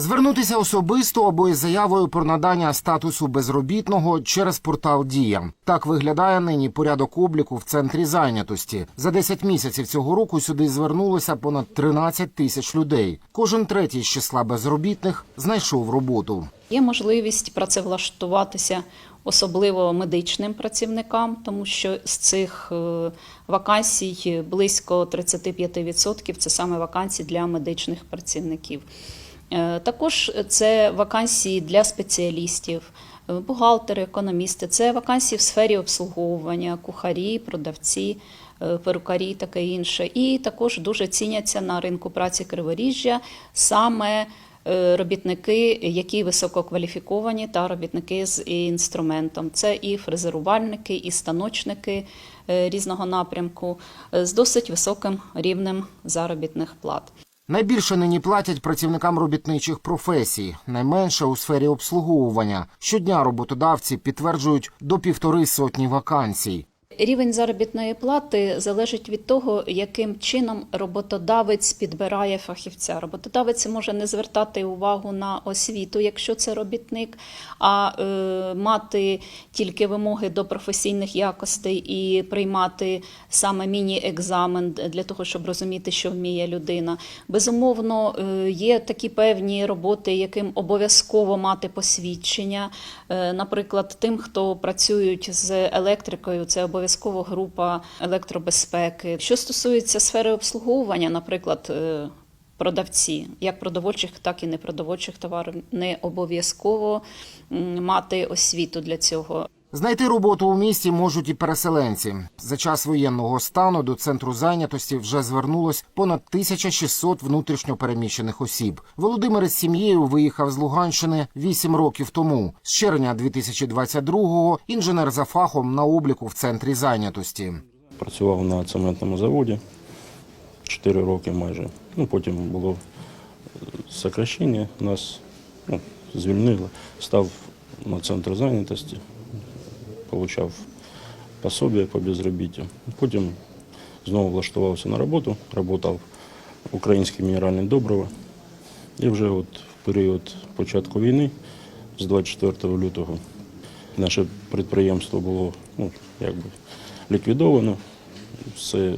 Звернутися особисто або із заявою про надання статусу безробітного через портал Дія. Так виглядає нині порядок обліку в центрі зайнятості. За 10 місяців цього року сюди звернулося понад 13 тисяч людей. Кожен третій з числа безробітних знайшов роботу. Є можливість працевлаштуватися особливо медичним працівникам, тому що з цих е, вакансій близько 35% це саме вакансії для медичних працівників. Е, Також це вакансії для спеціалістів, е, бухгалтери, економісти, це вакансії в сфері обслуговування, кухарі, продавці, е, перукарі, таке інше. І також дуже ціняться на ринку праці Криворіжжя саме робітники, які висококваліфіковані, та робітники з інструментом. Це і фрезерувальники, і станочники різного напрямку з досить високим рівнем заробітних плат. Найбільше нині платять працівникам робітничих професій, найменше у сфері обслуговування. Щодня роботодавці підтверджують до півтори сотні вакансій. Рівень заробітної плати залежить від того, яким чином роботодавець підбирає фахівця. Роботодавець може не звертати увагу на освіту, якщо це робітник, а е, мати тільки вимоги до професійних якостей і приймати саме міні-екзамен для того, щоб розуміти, що вміє людина. Безумовно, е, є такі певні роботи, яким обов'язково мати посвідчення. Е, Наприклад, тим, хто працюють з електрикою, це обов'язково група електробезпеки. Що стосується сфери обслуговування, наприклад, е, продавці, як продовольчих, так і непродовольчих товарів, не обов'язково мати освіту для цього. Знайти роботу у місті можуть і переселенці. За час воєнного стану до центру зайнятості вже звернулось понад 1600 внутрішньо переміщених осіб. Володимир із сім'єю виїхав з Луганщини 8 років тому. З червня 2022-го інженер за фахом на обліку в центрі зайнятості. Працював на цементному заводі 4 роки майже. Ну, потім було е, сокращення, нас ну, звільнили. Став на центр зайнятості, отримав пособие по безробіттю. Потім знову влаштувався на роботу, працював українське мінеральне добриво. І вже от в період початку війни, з 24 лютого, наше підприємство було ну, якби, ліквідовано. Все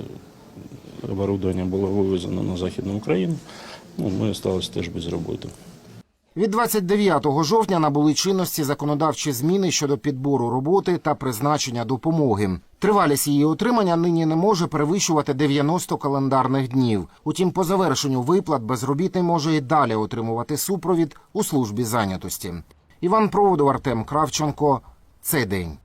оборудовання було вивезено на Західну Україну. Ну, ми залишилися теж без роботи. Від 29 жовтня набули чинності законодавчі зміни щодо підбору роботи та призначення допомоги. Тривалість її отримання нині не може перевищувати 90 календарних днів. Утім, по завершенню виплат безробітний може і далі отримувати супровід у службі зайнятості. Іван Проводов, Артем Кравченко. Цей день.